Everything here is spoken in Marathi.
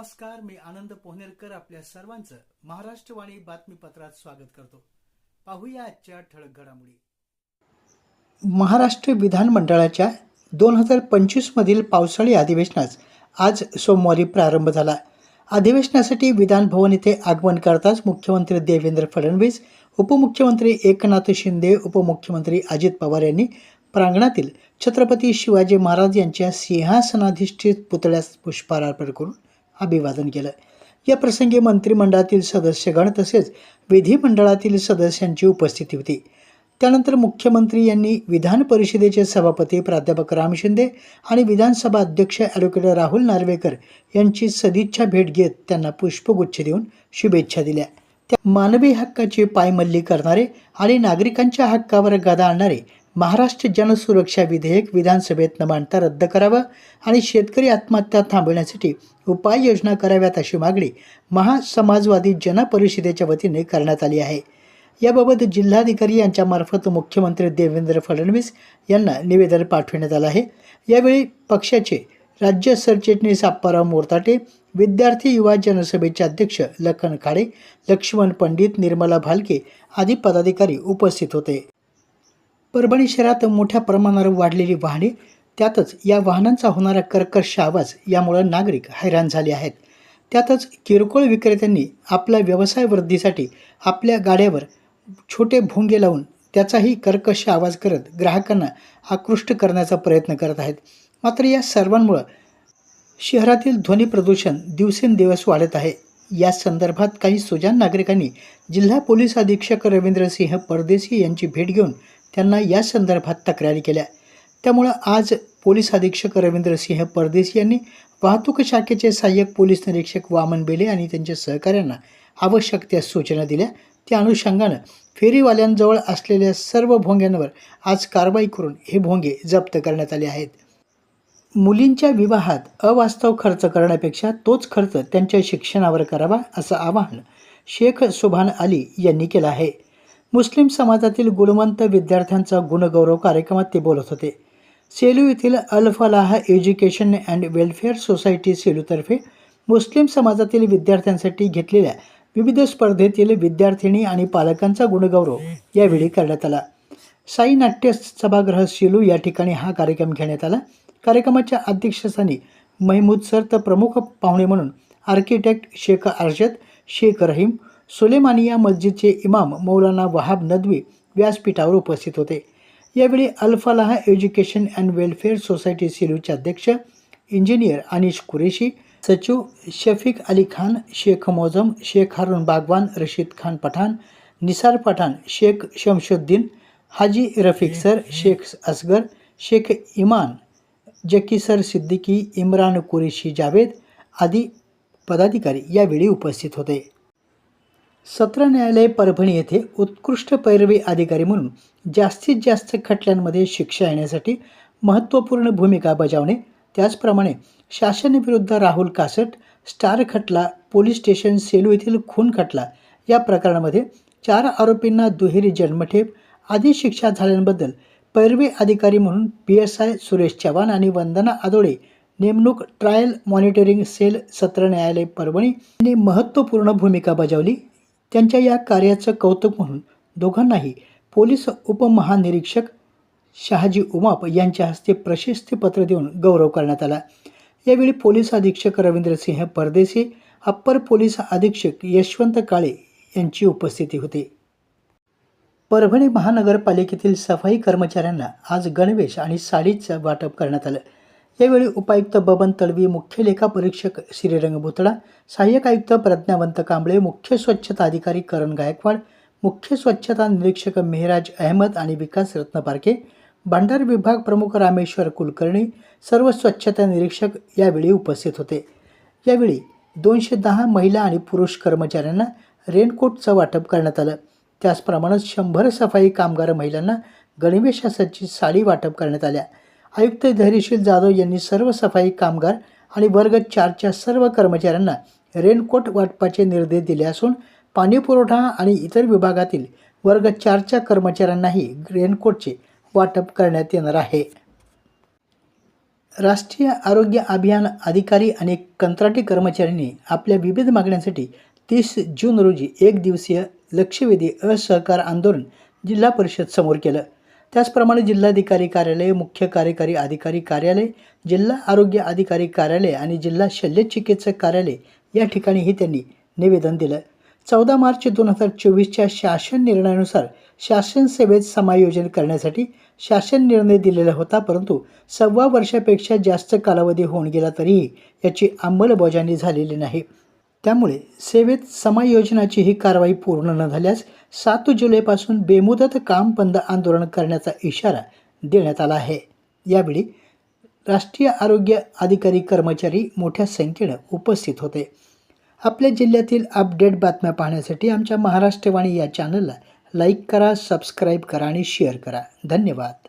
नमस्कार मी आनंद पोहनेरकर आपल्या सर्वांचं महाराष्ट्रवाणी बातमीपत्रात स्वागत करतो. पाहूया आजच्या ठळक घडामोडी. महाराष्ट्र विधानमंडळाच्या दोन हजार पंचवीसमधील पावसाळी अधिवेशनास आज सोमवारी प्रारंभ झाला. अधिवेशनासाठी विधानभवन येथे आगमन करताच मुख्यमंत्री देवेंद्र फडणवीस उपमुख्यमंत्री एकनाथ शिंदे उपमुख्यमंत्री अजित पवार यांनी प्रांगणातील छत्रपती शिवाजी महाराज यांच्या सिंहासनाधिष्ठित पुतळ्यास पुष्पहार अर्पण करून अभिवादन केलं. या प्रसंगी मंत्रिमंडळातील सदस्यगण तसेच विधिमंडळातील सदस्यांची उपस्थिती होती. त्यानंतर मुख्यमंत्री यांनी विधान परिषदेचे सभापती प्राध्यापक राम शिंदे आणि विधानसभा अध्यक्ष ॲडव्होकेट राहुल नार्वेकर यांची सदिच्छा भेट घेत त्यांना पुष्पगुच्छ देऊन शुभेच्छा दिल्या. त्या मानवी हक्काची पायमल्ली करणारे आणि नागरिकांच्या हक्कावर गदा आणणारे महाराष्ट्र जनसुरक्षा विधेयक विधानसभेत न मांडता रद्द करावं आणि शेतकरी आत्महत्या थांबविण्यासाठी उपाययोजना कराव्यात अशी मागणी महासमाजवादी जनपरिषदेच्या वतीने करण्यात आली आहे. याबाबत जिल्हाधिकारी यांच्यामार्फत मुख्यमंत्री देवेंद्र फडणवीस यांना निवेदन पाठविण्यात आलं आहे. यावेळी पक्षाचे राज्य सरचिटणीस आप्पाराव मोरताटे विद्यार्थी युवा जनसभेचे अध्यक्ष लखन खाडे लक्ष्मण पंडित निर्मला भालके आदी पदाधिकारी उपस्थित होते. परभणी शहरात मोठ्या प्रमाणावर वाढलेली वाहने त्यातच या वाहनांचा होणारा कर्कश आवाज यामुळं नागरिक हैराण झाले आहेत. त्यातच किरकोळ विक्रेत्यांनी आपल्या व्यवसाय वृद्धीसाठी आपल्या गाड्यावर छोटे भोंगे लावून त्याचाही कर्कश आवाज करत ग्राहकांना आकृष्ट करण्याचा प्रयत्न करत आहेत. मात्र या सर्वांमुळं शहरातील ध्वनी प्रदूषण दिवसेंदिवस वाढत आहे. या संदर्भात काही सुजान नागरिकांनी जिल्हा पोलीस अधीक्षक रवींद्रसिंह परदेशी यांची भेट घेऊन त्यांना या संदर्भात तक्रारी केल्या. त्यामुळं आज पोलीस अधीक्षक रवींद्र सिंह परदेशी यांनी वाहतूक शाखेचे सहाय्यक पोलीस निरीक्षक वामन बेले आणि त्यांच्या सहकाऱ्यांना आवश्यक त्या सूचना दिल्या. त्या अनुषंगानं फेरीवाल्यांजवळ असलेल्या सर्व भोंग्यांवर आज कारवाई करून हे भोंगे जप्त करण्यात आले आहेत. मुलींच्या विवाहात अवास्तव खर्च करण्यापेक्षा तोच खर्च त्यांच्या शिक्षणावर करावा असं आवाहन शेख सुभान अली यांनी केलं आहे. मुस्लिम समाजातील गुणवंत विद्यार्थ्यांचा गुणगौरव कार्यक्रमात ते बोलत होते. सेलू येथील Al Falah education and welfare society सेलूतर्फे मुस्लिम समाजातील विद्यार्थ्यांसाठी घेतलेल्या विविध स्पर्धेतील विद्यार्थिनी आणि पालकांचा गुणगौरव यावेळी करण्यात आला. साई नाट्य सभागृह सेलू या ठिकाणी हा कार्यक्रम घेण्यात आला. कार्यक्रमाच्या अध्यक्षस्थानी महमूद सर तर प्रमुख पाहुणे म्हणून आर्किटेक्ट शेख अर्जद शेख रहीम सुलेमानिया मस्जिदचे इमाम मौलाना वहाब नदवी व्यासपीठावर उपस्थित होते. यावेळी Alfalah education and welfare society सिलूचे अध्यक्ष इंजिनियर अनिश कुरेशी सचिव शफीक अली खान शेख मोजम शेख हारून बागवान रशीद खान पठाण निसार पठाण शेख शमशुद्दीन हाजी रफिक सर शेख असगर शेख इमान जकीसर सिद्दीकी इम्रान कुरेशी जावेद आदी पदाधिकारी यावेळी उपस्थित होते. सत्र न्यायालय परभणी येथे उत्कृष्ट पैरवी अधिकारी म्हणून जास्तीत जास्त खटल्यांमध्ये शिक्षा येण्यासाठी महत्त्वपूर्ण भूमिका बजावणे त्याचप्रमाणे शासनाविरुद्ध राहुल कासट स्टार खटला पोलीस स्टेशन सेलू येथील खून खटला या प्रकरणामध्ये चार आरोपींना दुहेरी जन्मठेप आदी शिक्षा झाल्याबद्दल पैरवी अधिकारी म्हणून P S I Suresh Chavan आणि वंदना आदोळे नेमणूक ट्रायल मॉनिटरिंग सेल सत्र न्यायालय परभणी यांनी महत्त्वपूर्ण भूमिका बजावली. त्यांच्या या कार्याचं कौतुक म्हणून दोघांनाही पोलीस उपमहानिरीक्षक शहाजी उमाप यांच्या हस्ते प्रशस्तीपत्र देऊन गौरव करण्यात आला. यावेळी पोलीस अधीक्षक रवींद्रसिंह परदेशी अप्पर पोलीस अधीक्षक यशवंत काळे यांची उपस्थिती होती. परभणी महानगरपालिकेतील सफाई कर्मचाऱ्यांना आज गणवेश आणि साडीचं वाटप करण्यात आलं. यावेळी उपायुक्त बबन तळवी मुख्य लेखा परीक्षक श्रीरंग भुतडा सहाय्यक आयुक्त प्रज्ञावंत कांबळे मुख्य स्वच्छता अधिकारी करण गायकवाड मुख्य स्वच्छता निरीक्षक मेहराज अहमद आणि विकास रत्न पारखे भांडार विभाग प्रमुख रामेश्वर कुलकर्णी सर्व स्वच्छता निरीक्षक यावेळी उपस्थित होते. यावेळी दोनशे दहा महिला आणि पुरुष कर्मचाऱ्यांना रेनकोटचं वाटप करण्यात आलं. त्याचप्रमाणे शंभर सफाई कामगार महिलांना गणवेशासाची साडी वाटप करण्यात आल्या. आयुक्त धैर्यशील जाधव यांनी सर्व सफाई कामगार आणि वर्ग चारच्या सर्व कर्मचाऱ्यांना रेनकोट वाटपाचे निर्देश दिले असून पाणीपुरवठा आणि इतर विभागातील वर्ग चारच्या कर्मचाऱ्यांनाही रेनकोटचे वाटप करण्यात येणार आहे. राष्ट्रीय आरोग्य अभियान अधिकारी आणि कंत्राटी कर्मचाऱ्यांनी आपल्या विविध मागण्यांसाठी तीस जून रोजी एक दिवसीय लक्षवेधी असहकार आंदोलन जिल्हा परिषद समोर केलं. त्याचप्रमाणे जिल्हाधिकारी कार्यालय मुख्य कार्यकारी अधिकारी कार्यालय जिल्हा आरोग्य अधिकारी कार्यालय आणि जिल्हा शल्यचिकित्सक कार्यालय या ठिकाणीही त्यांनी निवेदन दिलं. चौदा मार्च दोन हजार चोवीसच्या शासन निर्णयानुसार शासन सेवेत समायोजन करण्यासाठी शासन निर्णय दिलेला होता परंतु सव्वा वर्षापेक्षा जास्त कालावधी होऊन गेला तरीही याची अंमलबजावणी झालेली नाही. त्यामुळे सेवेत समायोजनाची ही कारवाई पूर्ण न झाल्यास सात जुलैपासून बेमुदत काम बंद आंदोलन करण्याचा इशारा देण्यात आला आहे. यावेळी राष्ट्रीय आरोग्य अधिकारी कर्मचारी मोठ्या संख्येनं उपस्थित होते. आपल्या जिल्ह्यातील अपडेट बातम्या पाहण्यासाठी आमच्या महाराष्ट्रवाणी या चॅनलला लाईक करा सबस्क्राईब करा आणि शेअर करा. धन्यवाद.